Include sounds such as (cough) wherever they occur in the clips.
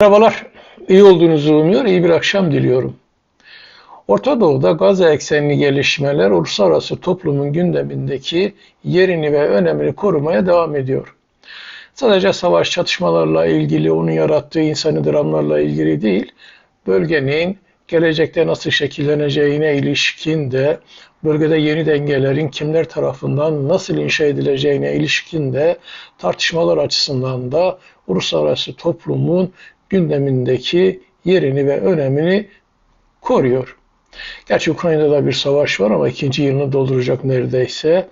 Merhabalar, iyi olduğunuzu umuyor, iyi bir akşam diliyorum. Orta Doğu'da Gazze eksenli gelişmeler uluslararası toplumun gündemindeki yerini ve önemini korumaya devam ediyor. Sadece savaş çatışmalarla ilgili, onun yarattığı insani dramlarla ilgili değil, bölgenin gelecekte nasıl şekilleneceğine ilişkin de, bölgede yeni dengelerin kimler tarafından nasıl inşa edileceğine ilişkin de tartışmalar açısından da uluslararası toplumun gündemindeki yerini ve önemini koruyor. Gerçi Ukrayna'da da bir savaş var ama ikinci yılını dolduracak neredeyse.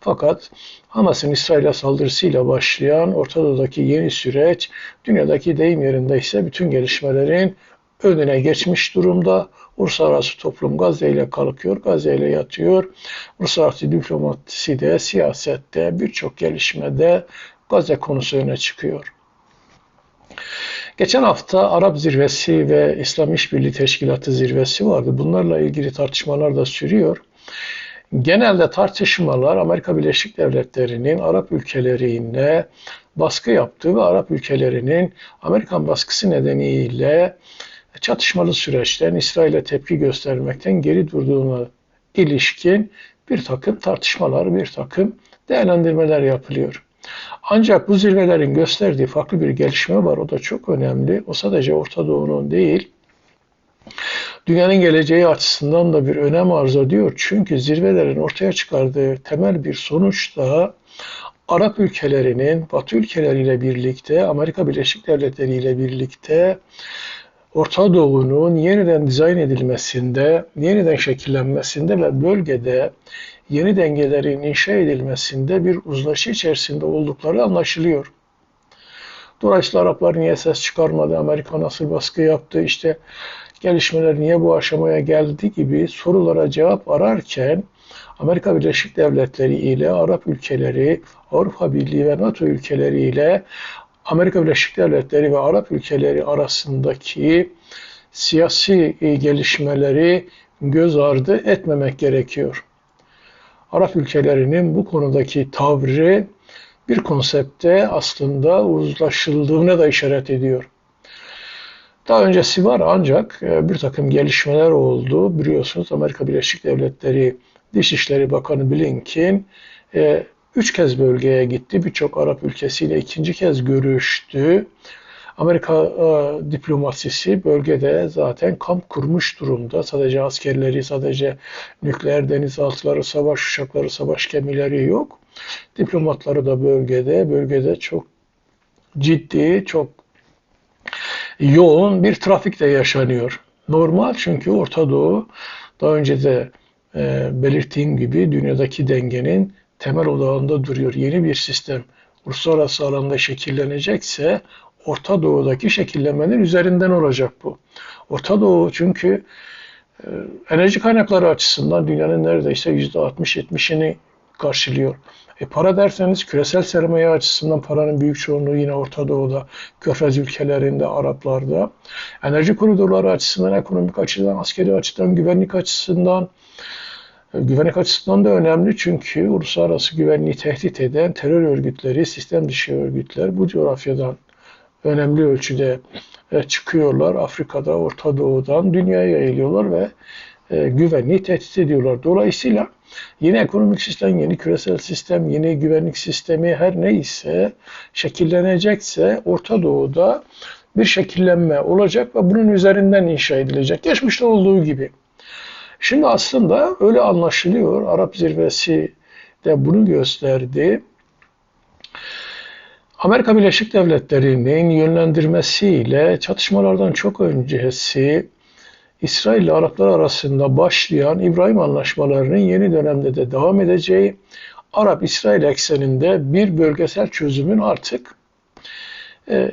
Fakat Hamas'ın İsrail'e saldırısıyla başlayan Orta Doğu'daki yeni süreç dünyadaki deyim yerinde ise bütün gelişmelerin önüne geçmiş durumda. Uluslararası toplum Gazze ile kalkıyor, Gazze ile yatıyor. Uluslararası diplomasi de, siyasette, birçok gelişmede Gazze konusu öne çıkıyor. Geçen hafta Arap Zirvesi ve İslam İşbirliği Teşkilatı Zirvesi vardı. Bunlarla ilgili tartışmalar da sürüyor. Genelde tartışmalar Amerika Birleşik Devletleri'nin Arap ülkelerine baskı yaptığı ve Arap ülkelerinin Amerikan baskısı nedeniyle çatışmalı süreçten İsrail'e tepki göstermekten geri durduğuna ilişkin bir takım tartışmalar, bir takım değerlendirmeler yapılıyor. Ancak bu zirvelerin gösterdiği farklı bir gelişme var. O da çok önemli. O sadece Orta Doğu'nun değil, dünyanın geleceği açısından da bir önem arz ediyor. Çünkü zirvelerin ortaya çıkardığı temel bir sonuç da Arap ülkelerinin Batı ülkeleriyle birlikte, Amerika Birleşik Devletleri ile birlikte Orta Doğu'nun yeniden dizayn edilmesinde, yeniden şekillenmesinde ve bölgede yeni dengelerin inşa edilmesinde bir uzlaşı içerisinde oldukları anlaşılıyor. Dolayısıyla Araplar niye ses çıkarmadı, Amerika nasıl baskı yaptı, işte gelişmeler niye bu aşamaya geldi gibi sorulara cevap ararken Amerika Birleşik Devletleri ile Arap ülkeleri, Avrupa Birliği ve NATO ülkeleri ile Amerika Birleşik Devletleri ve Arap ülkeleri arasındaki siyasi gelişmeleri göz ardı etmemek gerekiyor. Arap ülkelerinin bu konudaki tavrı bir konsepte aslında uzlaşıldığına da işaret ediyor. Daha öncesi var ancak e, bir takım gelişmeler oldu. Biliyorsunuz Amerika Birleşik Devletleri Dışişleri Bakanı Blinken e, üç kez bölgeye gitti. Birçok Arap ülkesiyle ikinci kez görüştü. Amerika e, diplomasisi bölgede zaten kamp kurmuş durumda. Sadece askerleri, sadece nükleer denizaltıları, savaş uçakları, savaş gemileri yok. Diplomatları da bölgede. Bölgede çok ciddi, çok yoğun bir trafik de yaşanıyor. Normal çünkü Orta Doğu daha önce de e, belirttiğim gibi dünyadaki dengenin temel odağında duruyor. Yeni bir sistem uluslararası alanda şekillenecekse Orta Doğu'daki şekillenmenin üzerinden olacak bu. Orta Doğu çünkü e, enerji kaynakları açısından dünyanın neredeyse %60-70'ini karşılıyor. E para derseniz küresel sermaye açısından paranın büyük çoğunluğu yine Orta Doğu'da, Körfez ülkelerinde, Araplarda. Enerji koridorları açısından, ekonomik açıdan, askeri açıdan, güvenlik açısından, e, Güvenlik açısından da önemli çünkü uluslararası güvenliği tehdit eden terör örgütleri, sistem dışı örgütler bu coğrafyadan önemli ölçüde e, çıkıyorlar. Afrika'da, Orta Doğu'dan dünyaya yayılıyorlar ve e, güvenliği tehdit ediyorlar. Dolayısıyla yeni ekonomik sistem, yeni küresel sistem, yeni güvenlik sistemi her neyse şekillenecekse Orta Doğu'da bir şekillenme olacak ve bunun üzerinden inşa edilecek. Geçmişte olduğu gibi. Şimdi aslında öyle anlaşılıyor. Arap zirvesi de bunu gösterdi. Amerika Birleşik Devletleri'nin yönlendirmesiyle çatışmalardan çok öncesi İsrail ile Araplar arasında başlayan İbrahim anlaşmalarının yeni dönemde de devam edeceği, Arap-İsrail ekseninde bir bölgesel çözümün artık e,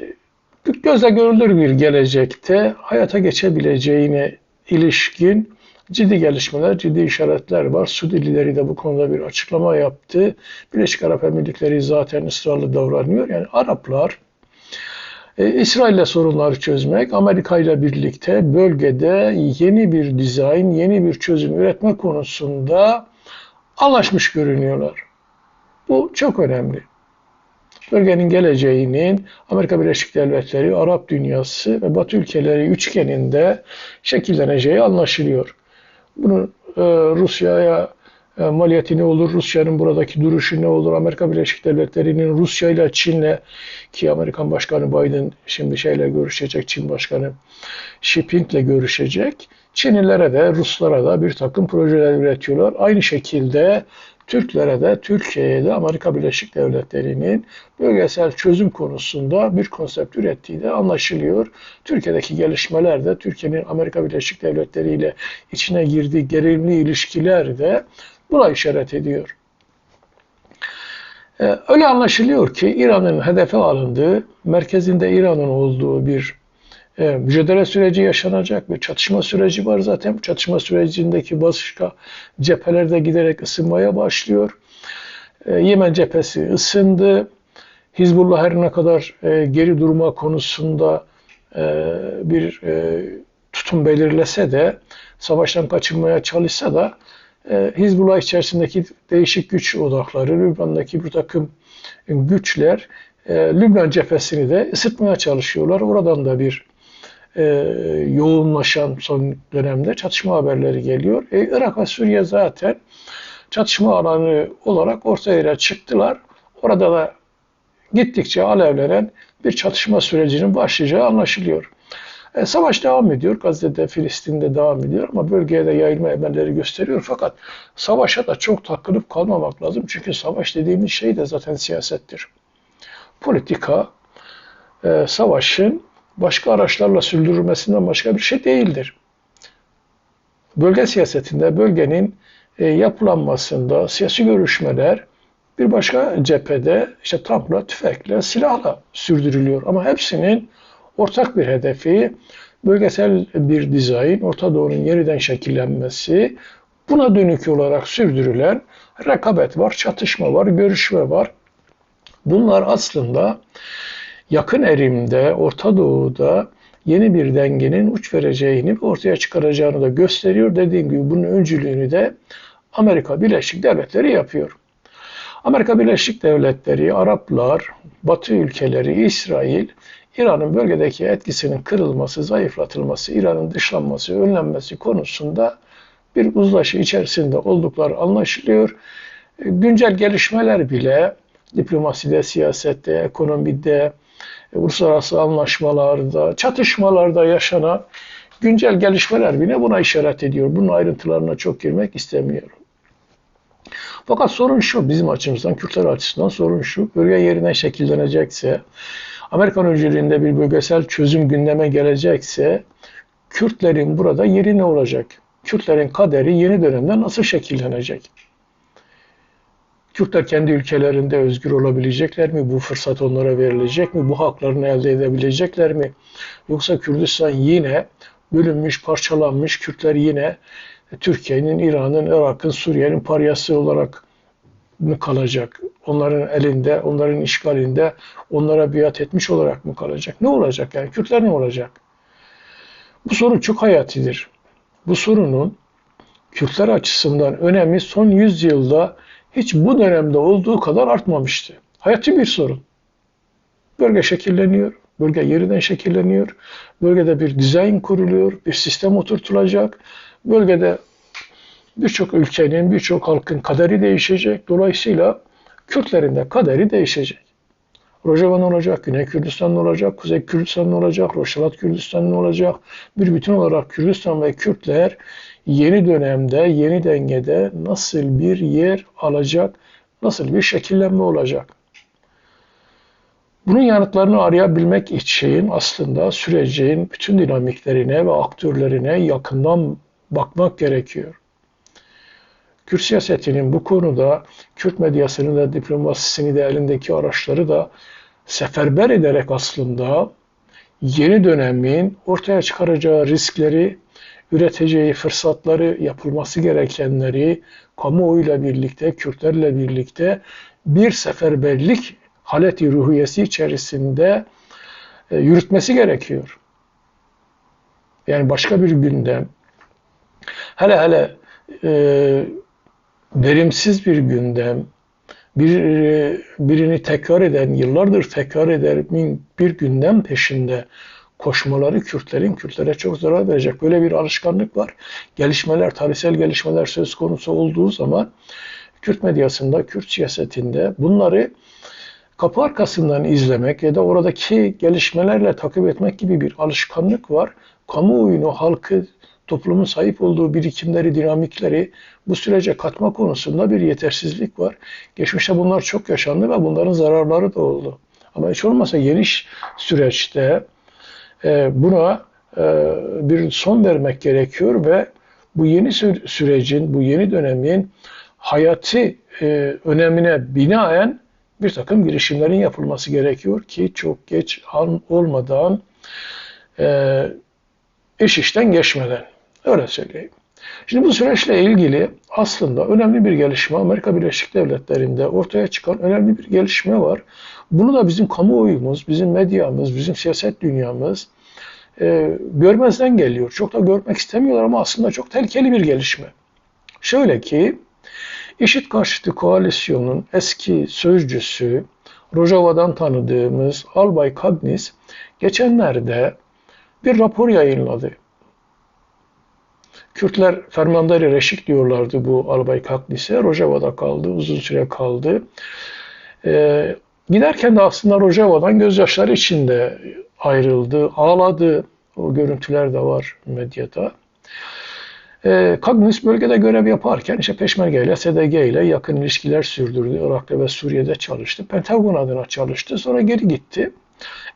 gözle görülür bir gelecekte hayata geçebileceğine ilişkin ciddi gelişmeler, ciddi işaretler var. Suudi lideri de bu konuda bir açıklama yaptı. Birleşik Arap Emirlikleri zaten ısrarlı davranıyor. Yani Araplar e, İsrail'le sorunları çözmek, Amerika ile birlikte bölgede yeni bir dizayn, yeni bir çözüm üretme konusunda anlaşmış görünüyorlar. Bu çok önemli. bölgenin geleceğinin Amerika Birleşik Devletleri, Arap dünyası ve Batı ülkeleri üçgeninde şekilleneceği anlaşılıyor. Bunun e, Rusya'ya e, maliyeti ne olur, Rusya'nın buradaki duruşu ne olur, Amerika Birleşik Devletleri'nin Rusya ile Çin'le ki Amerikan Başkanı Biden şimdi şeyle görüşecek, Çin Başkanı Xi Jinping'le görüşecek. Çinlilere de Ruslara da bir takım projeler üretiyorlar. Aynı şekilde Türklere de Türkiye'ye de Amerika Birleşik Devletleri'nin bölgesel çözüm konusunda bir konsept ürettiği de anlaşılıyor. Türkiye'deki gelişmeler de Türkiye'nin Amerika Birleşik Devletleri ile içine girdiği gerilimli ilişkiler de buna işaret ediyor. Ee, öyle anlaşılıyor ki İran'ın hedefe alındığı, merkezinde İran'ın olduğu bir e, mücadele süreci yaşanacak bir çatışma süreci var zaten. Bu çatışma sürecindeki başka cephelerde giderek ısınmaya başlıyor. E, Yemen cephesi ısındı. Hizbullah her ne kadar e, geri durma konusunda e, bir tutum belirlese de, savaştan kaçınmaya çalışsa da Hizbullah içerisindeki değişik güç odakları, Lübnan'daki bir takım güçler Lübnan cephesini de ısıtmaya çalışıyorlar. Oradan da bir e, yoğunlaşan son dönemde çatışma haberleri geliyor. E, Irak ve Suriye zaten çatışma alanı olarak ortaya çıktılar. Orada da gittikçe alevlenen bir çatışma sürecinin başlayacağı anlaşılıyor. E, savaş devam ediyor. Gazze'de, Filistin'de devam ediyor ama bölgeye de yayılma emelleri gösteriyor. Fakat savaşa da çok takılıp kalmamak lazım. Çünkü savaş dediğimiz şey de zaten siyasettir. Politika, e, savaşın başka araçlarla sürdürülmesinden başka bir şey değildir. Bölge siyasetinde, bölgenin e, yapılanmasında siyasi görüşmeler bir başka cephede işte tankla, tüfekle, silahla sürdürülüyor. Ama hepsinin ortak bir hedefi bölgesel bir dizayn, Orta Doğu'nun yeniden şekillenmesi, buna dönük olarak sürdürülen rekabet var, çatışma var, görüşme var. Bunlar aslında yakın erimde, Orta Doğu'da yeni bir dengenin uç vereceğini ortaya çıkaracağını da gösteriyor. Dediğim gibi bunun öncülüğünü de Amerika Birleşik Devletleri yapıyor. Amerika Birleşik Devletleri, Araplar, Batı ülkeleri, İsrail, İran'ın bölgedeki etkisinin kırılması, zayıflatılması, İran'ın dışlanması, önlenmesi konusunda bir uzlaşı içerisinde oldukları anlaşılıyor. Güncel gelişmeler bile diplomaside, siyasette, ekonomide, uluslararası anlaşmalarda, çatışmalarda yaşanan güncel gelişmeler bile buna işaret ediyor. Bunun ayrıntılarına çok girmek istemiyorum. Fakat sorun şu, bizim açımızdan, Kürtler açısından sorun şu, bölge yerine şekillenecekse, Amerikan öncülüğünde bir bölgesel çözüm gündeme gelecekse, Kürtlerin burada yeri ne olacak? Kürtlerin kaderi yeni dönemde nasıl şekillenecek? Kürtler kendi ülkelerinde özgür olabilecekler mi? Bu fırsat onlara verilecek mi? Bu haklarını elde edebilecekler mi? Yoksa Kürdistan yine bölünmüş, parçalanmış, Kürtler yine Türkiye'nin, İran'ın, Irak'ın, Suriye'nin paryası olarak mı kalacak? Onların elinde, onların işgalinde, onlara biat etmiş olarak mı kalacak? Ne olacak yani? Kürtler ne olacak? Bu sorun çok hayatidir. Bu sorunun Kürtler açısından önemi son 100 yılda hiç bu dönemde olduğu kadar artmamıştı. Hayati bir sorun. Bölge şekilleniyor, bölge yeniden şekilleniyor, bölgede bir dizayn kuruluyor, bir sistem oturtulacak, bölgede birçok ülkenin, birçok halkın kaderi değişecek. Dolayısıyla Kürtlerin de kaderi değişecek. Rojava ne olacak, Güney Kürdistan ne olacak, Kuzey Kürdistan ne olacak, Roşalat Kürdistan ne olacak? Bir bütün olarak Kürdistan ve Kürtler yeni dönemde, yeni dengede nasıl bir yer alacak, nasıl bir şekillenme olacak? Bunun yanıtlarını arayabilmek için aslında sürecin bütün dinamiklerine ve aktörlerine yakından bakmak gerekiyor. Kürt siyasetinin bu konuda Kürt medyasının da diplomasisini de elindeki araçları da seferber ederek aslında yeni dönemin ortaya çıkaracağı riskleri üreteceği fırsatları, yapılması gerekenleri kamuoyuyla birlikte, Kürtlerle birlikte bir seferberlik haleti ruhiyesi içerisinde e, yürütmesi gerekiyor. Yani başka bir gündem, hele hele e, verimsiz bir gündem, bir e, birini tekrar eden, yıllardır tekrar eden bir gündem peşinde koşmaları Kürtlerin Kürtlere çok zarar verecek. Böyle bir alışkanlık var. Gelişmeler, tarihsel gelişmeler söz konusu olduğu zaman Kürt medyasında, Kürt siyasetinde bunları kapı arkasından izlemek ya da oradaki gelişmelerle takip etmek gibi bir alışkanlık var. Kamuoyunu, halkı, toplumun sahip olduğu birikimleri, dinamikleri bu sürece katma konusunda bir yetersizlik var. Geçmişte bunlar çok yaşandı ve bunların zararları da oldu. Ama hiç olmazsa geniş süreçte e, buna e, bir son vermek gerekiyor ve bu yeni sürecin, bu yeni dönemin hayati e, önemine binaen bir takım girişimlerin yapılması gerekiyor ki çok geç olmadan iş işten geçmeden. Öyle söyleyeyim. Şimdi bu süreçle ilgili aslında önemli bir gelişme Amerika Birleşik Devletleri'nde ortaya çıkan önemli bir gelişme var. Bunu da bizim kamuoyumuz, bizim medyamız, bizim siyaset dünyamız e, görmezden geliyor. Çok da görmek istemiyorlar ama aslında çok tehlikeli bir gelişme. Şöyle ki, İşit karşıtı koalisyonun eski sözcüsü, Rojava'dan tanıdığımız Albay Kagnis geçenlerde bir rapor yayınladı. Kürtler Fermandari Reşik diyorlardı bu Albay Kaknis'e. Rojava'da kaldı, uzun süre kaldı. Ee, giderken de aslında Rojava'dan gözyaşları içinde ayrıldı, ağladı. O görüntüler de var medyada. Ee, Kagnis bölgede görev yaparken işte Peşmerge ile SDG ile yakın ilişkiler sürdürdü. Irak'ta ve Suriye'de çalıştı. Pentagon adına çalıştı. Sonra geri gitti.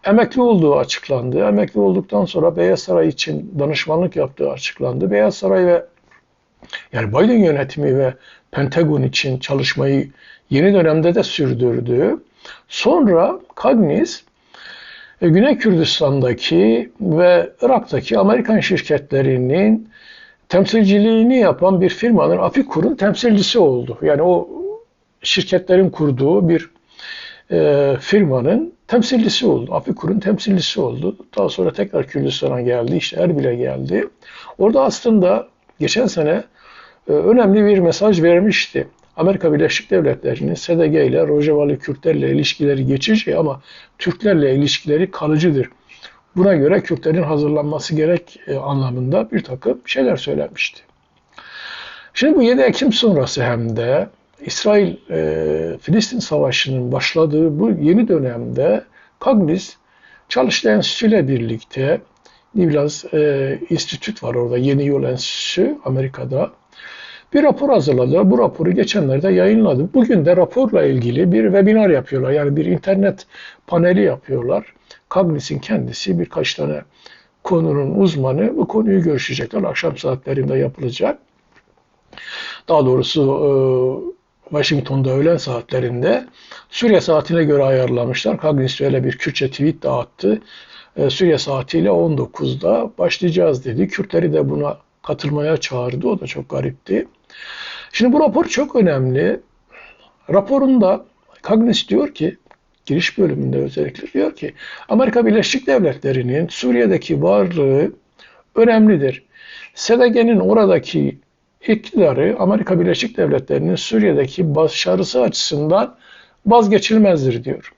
Emekli olduğu açıklandı. Emekli olduktan sonra Beyaz Saray için danışmanlık yaptığı açıklandı. Beyaz Saray ve yani Biden yönetimi ve Pentagon için çalışmayı yeni dönemde de sürdürdü. Sonra Kagnis e, Güney Kürdistan'daki ve Irak'taki Amerikan şirketlerinin temsilciliğini yapan bir firmanın Apikur'un temsilcisi oldu. Yani o şirketlerin kurduğu bir e, firmanın temsilcisi oldu. Apikur'un temsilcisi oldu. Daha sonra tekrar Kürdistan'a geldi. İşte Erbil'e geldi. Orada aslında geçen sene e, önemli bir mesaj vermişti. Amerika Birleşik Devletleri'nin SDG ile Rojavalı Kürtlerle ilişkileri geçici ama Türklerle ilişkileri kalıcıdır. Buna göre Kürtlerin hazırlanması gerek e, anlamında bir takım şeyler söylenmişti. Şimdi bu 7 Ekim sonrası hem de İsrail-Filistin e, Savaşı'nın başladığı bu yeni dönemde Kagnis Çalıştay Enstitüsü birlikte Nivlaz e, İnstitüt var orada, Yeni Yol Enstitüsü Amerika'da. Bir rapor hazırladılar. Bu raporu geçenlerde yayınladı. Bugün de raporla ilgili bir webinar yapıyorlar. Yani bir internet paneli yapıyorlar. Kagnis'in kendisi birkaç tane konunun uzmanı bu konuyu görüşecekler. Akşam saatlerinde yapılacak. Daha doğrusu e, Washington'da öğlen saatlerinde Suriye saatine göre ayarlamışlar. Kagnis öyle bir Kürtçe tweet dağıttı. E, Suriye saatiyle 19'da başlayacağız dedi. Kürtleri de buna katılmaya çağırdı. O da çok garipti. Şimdi bu rapor çok önemli. Raporunda Kagnis diyor ki giriş bölümünde özellikle diyor ki Amerika Birleşik Devletleri'nin Suriye'deki varlığı önemlidir. SDG'nin oradaki iktidarı Amerika Birleşik Devletleri'nin Suriye'deki başarısı açısından vazgeçilmezdir diyor.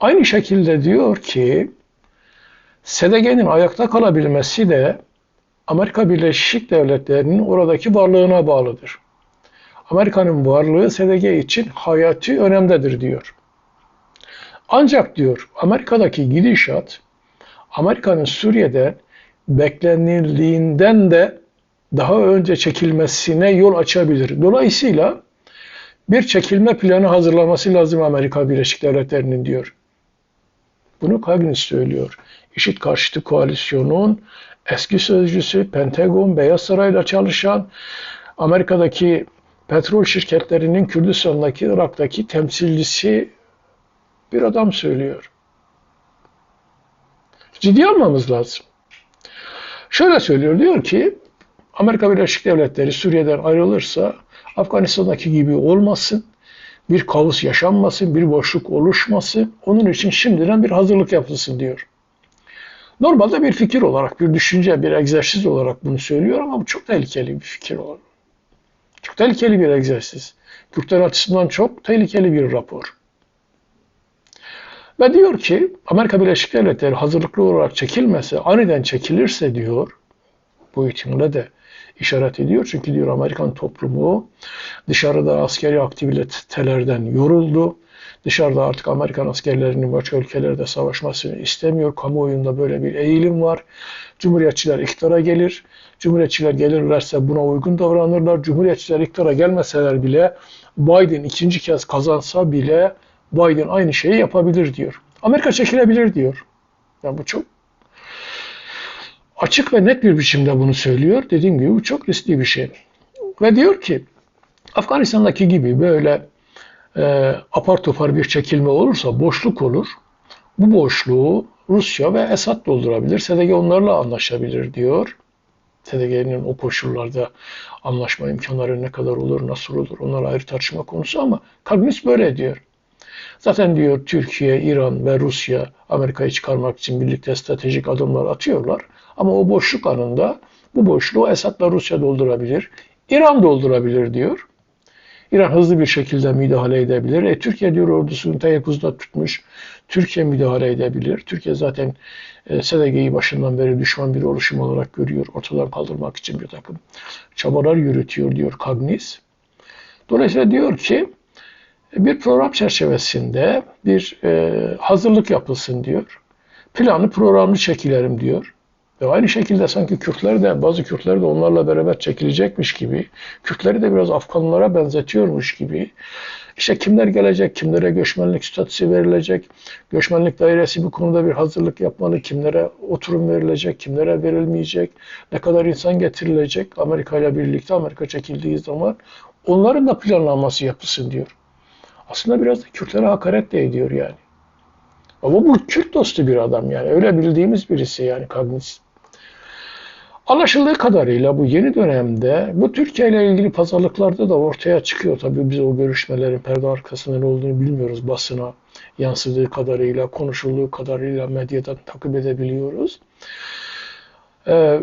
Aynı şekilde diyor ki SDG'nin ayakta kalabilmesi de Amerika Birleşik Devletleri'nin oradaki varlığına bağlıdır. Amerika'nın varlığı SDG için hayati önemdedir diyor. Ancak diyor Amerika'daki gidişat Amerika'nın Suriye'de beklenildiğinden de daha önce çekilmesine yol açabilir. Dolayısıyla bir çekilme planı hazırlaması lazım Amerika Birleşik Devletleri'nin diyor. Bunu Kagnis söylüyor. İşit karşıtı koalisyonun eski sözcüsü, Pentagon, Beyaz Saray'la çalışan Amerika'daki petrol şirketlerinin Kürdistan'daki, Irak'taki temsilcisi bir adam söylüyor. Ciddi almamız lazım. Şöyle söylüyor, diyor ki Amerika Birleşik Devletleri Suriye'den ayrılırsa Afganistan'daki gibi olmasın, bir kaos yaşanmasın, bir boşluk oluşmasın. Onun için şimdiden bir hazırlık yapılsın diyor. Normalde bir fikir olarak, bir düşünce, bir egzersiz olarak bunu söylüyor ama bu çok tehlikeli bir fikir olur. Çok Tehlikeli bir egzersiz. Kürtler açısından çok tehlikeli bir rapor. Ve diyor ki Amerika Birleşik Devletleri hazırlıklı olarak çekilmese, aniden çekilirse diyor, bu ihtimale de işaret ediyor. Çünkü diyor Amerikan toplumu dışarıda askeri aktivitelerden yoruldu. Dışarıda artık Amerikan askerlerinin başka ülkelerde savaşmasını istemiyor. Kamuoyunda böyle bir eğilim var. Cumhuriyetçiler iktidara gelir. Cumhuriyetçiler gelirlerse buna uygun davranırlar. Cumhuriyetçiler iktidara gelmeseler bile Biden ikinci kez kazansa bile Biden aynı şeyi yapabilir diyor. Amerika çekilebilir diyor. Yani bu çok açık ve net bir biçimde bunu söylüyor. Dediğim gibi bu çok riskli bir şey. Ve diyor ki Afganistan'daki gibi böyle e, apar topar bir çekilme olursa boşluk olur. Bu boşluğu Rusya ve Esad doldurabilir. SDG onlarla anlaşabilir diyor. SDG'nin o koşullarda anlaşma imkanları ne kadar olur, nasıl olur onlar ayrı tartışma konusu ama Kagnis böyle diyor. Zaten diyor Türkiye, İran ve Rusya Amerika'yı çıkarmak için birlikte stratejik adımlar atıyorlar. Ama o boşluk anında bu boşluğu Esad'la Rusya doldurabilir. İran doldurabilir diyor. İran hızlı bir şekilde müdahale edebilir. E, Türkiye diyor ordusunu teyakkuzda tutmuş. Türkiye müdahale edebilir. Türkiye zaten e, SDG'yi başından beri düşman bir oluşum olarak görüyor. Ortadan kaldırmak için bir takım çabalar yürütüyor diyor Kagnis. Dolayısıyla diyor ki bir program çerçevesinde bir e, hazırlık yapılsın diyor. Planı programlı çekilerim diyor. Ve aynı şekilde sanki Kürtler de bazı Kürtler de onlarla beraber çekilecekmiş gibi, Kürtleri de biraz Afganlara benzetiyormuş gibi. İşte kimler gelecek, kimlere göçmenlik statüsü verilecek, göçmenlik dairesi bu konuda bir hazırlık yapmalı, kimlere oturum verilecek, kimlere verilmeyecek, ne kadar insan getirilecek Amerika ile birlikte Amerika çekildiği zaman onların da planlanması yapılsın diyor. Aslında biraz da Kürtlere hakaret de ediyor yani. Ama bu Kürt dostu bir adam yani. Öyle bildiğimiz birisi yani Kagnis. Anlaşıldığı kadarıyla bu yeni dönemde bu Türkiye ile ilgili pazarlıklarda da ortaya çıkıyor. Tabii biz o görüşmelerin perde arkasında ne olduğunu bilmiyoruz. Basına yansıdığı kadarıyla, konuşulduğu kadarıyla medyadan takip edebiliyoruz. Ee,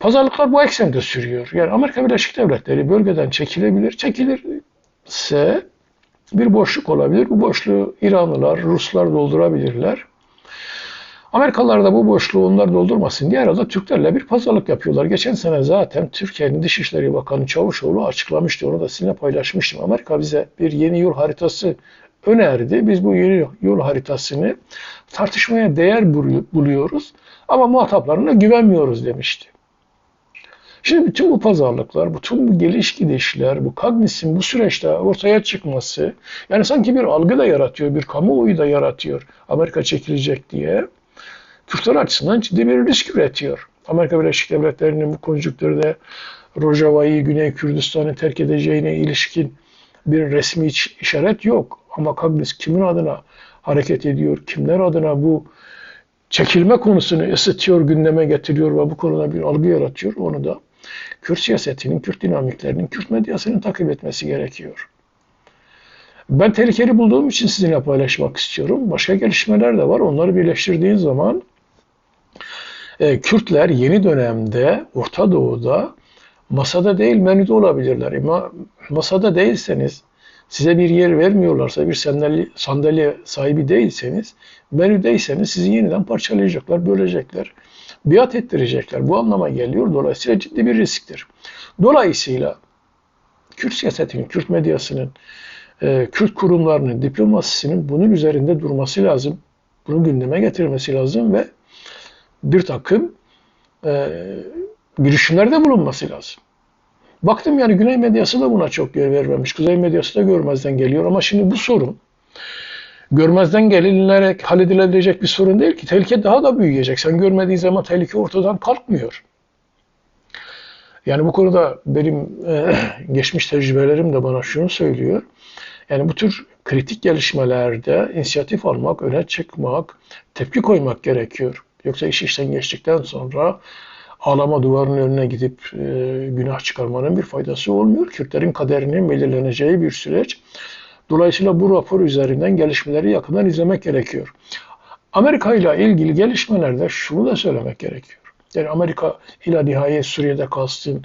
pazarlıklar bu eksende sürüyor. Yani Amerika Birleşik Devletleri bölgeden çekilebilir. Çekilirse bir boşluk olabilir. Bu boşluğu İranlılar, Ruslar doldurabilirler. Amerikalılar da bu boşluğu onlar doldurmasın diye arada Türklerle bir pazarlık yapıyorlar. Geçen sene zaten Türkiye'nin Dışişleri Bakanı Çavuşoğlu açıklamıştı. Onu da sizinle paylaşmıştım. Amerika bize bir yeni yol haritası önerdi. Biz bu yeni yol haritasını tartışmaya değer buluyoruz ama muhataplarına güvenmiyoruz demişti. Şimdi bütün bu pazarlıklar, bütün bu geliş gidişler, bu Kagnis'in bu süreçte ortaya çıkması, yani sanki bir algı da yaratıyor, bir kamuoyu da yaratıyor Amerika çekilecek diye. Kürtler açısından ciddi bir risk üretiyor. Amerika Birleşik Devletleri'nin bu konjüktürde Rojava'yı, Güney Kürdistan'ı terk edeceğine ilişkin bir resmi işaret yok. Ama Kagnis kimin adına hareket ediyor, kimler adına bu çekilme konusunu ısıtıyor, gündeme getiriyor ve bu konuda bir algı yaratıyor. Onu da Kürt siyasetinin, Kürt dinamiklerinin, Kürt medyasının takip etmesi gerekiyor. Ben tehlikeli bulduğum için sizinle paylaşmak istiyorum. Başka gelişmeler de var. Onları birleştirdiğin zaman e, Kürtler yeni dönemde Orta Doğu'da masada değil menüde olabilirler. Ama masada değilseniz, size bir yer vermiyorlarsa, bir sandalye, sandalye sahibi değilseniz, menüdeyseniz sizi yeniden parçalayacaklar, bölecekler biat ettirecekler. Bu anlama geliyor. Dolayısıyla ciddi bir risktir. Dolayısıyla Kürt siyasetinin, Kürt medyasının, e, Kürt kurumlarının, diplomasisinin bunun üzerinde durması lazım. Bunu gündeme getirmesi lazım ve bir takım e, girişimlerde bulunması lazım. Baktım yani Güney medyası da buna çok yer vermemiş. Kuzey medyası da görmezden geliyor ama şimdi bu sorun görmezden gelinilerek halledilebilecek bir sorun değil ki. Tehlike daha da büyüyecek. Sen görmediğin zaman tehlike ortadan kalkmıyor. Yani bu konuda benim e, (clears throat) geçmiş tecrübelerim de bana şunu söylüyor. Yani bu tür kritik gelişmelerde inisiyatif almak, öne çıkmak, tepki koymak gerekiyor. Yoksa iş işten geçtikten sonra ağlama duvarının önüne gidip e, günah çıkarmanın bir faydası olmuyor. Kürtlerin kaderinin belirleneceği bir süreç. Dolayısıyla bu rapor üzerinden gelişmeleri yakından izlemek gerekiyor. Amerika ile ilgili gelişmelerde şunu da söylemek gerekiyor. Yani Amerika ila nihayet Suriye'de kalsın,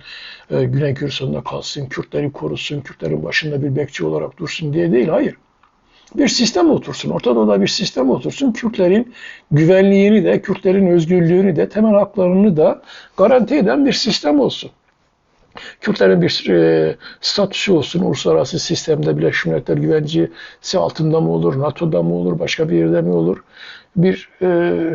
e, Güney Kürdistan'da kalsın, Kürtleri korusun, Kürtlerin başında bir bekçi olarak dursun diye değil. Hayır. Bir sistem otursun. Orta Doğu'da bir sistem otursun. Kürtlerin güvenliğini de, Kürtlerin özgürlüğünü de, temel haklarını da garanti eden bir sistem olsun. Kürtlerin bir e, statüsü olsun, uluslararası sistemde Birleşmiş Milletler güvencesi altında mı olur, NATO'da mı olur, başka bir yerde mi olur? Bir e,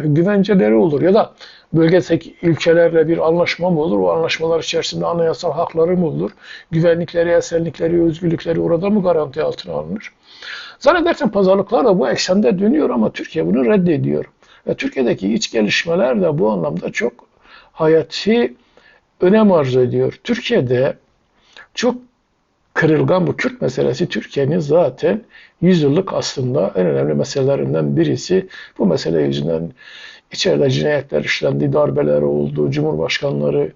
güvenceleri olur ya da bölgedeki ülkelerle bir anlaşma mı olur? O anlaşmalar içerisinde anayasal hakları mı olur? Güvenlikleri, esenlikleri, özgürlükleri orada mı garanti altına alınır? Zannedersem pazarlıklar da bu eksende dönüyor ama Türkiye bunu reddediyor. Ve Türkiye'deki iç gelişmeler de bu anlamda çok hayati önem arz ediyor. Türkiye'de çok kırılgan bu Kürt meselesi Türkiye'nin zaten yüzyıllık aslında en önemli meselelerinden birisi. Bu mesele yüzünden içeride cinayetler işlendi, darbeler oldu, cumhurbaşkanları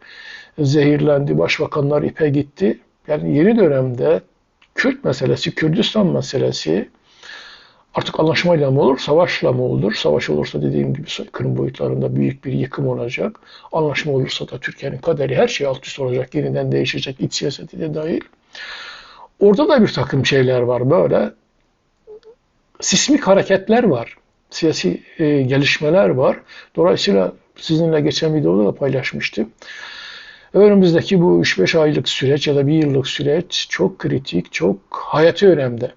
zehirlendi, başbakanlar ipe gitti. Yani yeni dönemde Kürt meselesi, Kürdistan meselesi artık anlaşmayla mı olur, savaşla mı olur? Savaş olursa dediğim gibi soykırım boyutlarında büyük bir yıkım olacak. Anlaşma olursa da Türkiye'nin kaderi her şey alt üst olacak, yeniden değişecek, iç siyaseti de dahil. Orada da bir takım şeyler var böyle. Sismik hareketler var. Siyasi e, gelişmeler var. Dolayısıyla sizinle geçen videoda da paylaşmıştım. Önümüzdeki bu 3-5 aylık süreç ya da bir yıllık süreç çok kritik, çok hayati önemde.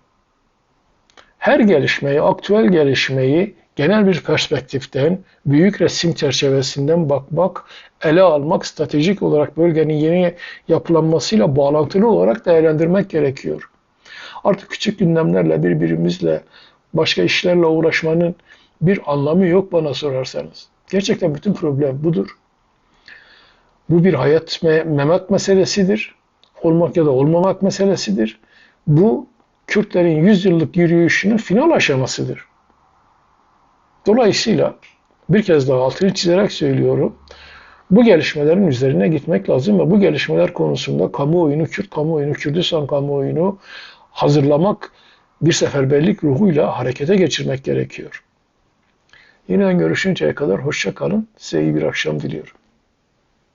Her gelişmeyi, aktüel gelişmeyi genel bir perspektiften, büyük resim çerçevesinden bakmak, ele almak, stratejik olarak bölgenin yeni yapılanmasıyla bağlantılı olarak değerlendirmek gerekiyor. Artık küçük gündemlerle birbirimizle, başka işlerle uğraşmanın bir anlamı yok bana sorarsanız. Gerçekten bütün problem budur. Bu bir hayat ve memat meselesidir. Olmak ya da olmamak meselesidir. Bu Kürtlerin 100 yıllık yürüyüşünün final aşamasıdır. Dolayısıyla bir kez daha altını çizerek söylüyorum. Bu gelişmelerin üzerine gitmek lazım ve bu gelişmeler konusunda kamuoyunu, Kürt kamuoyunu, Kürdistan kamuoyunu hazırlamak, bir seferberlik ruhuyla harekete geçirmek gerekiyor. Yine görüşünceye kadar hoşça kalın. Size iyi bir akşam diliyorum.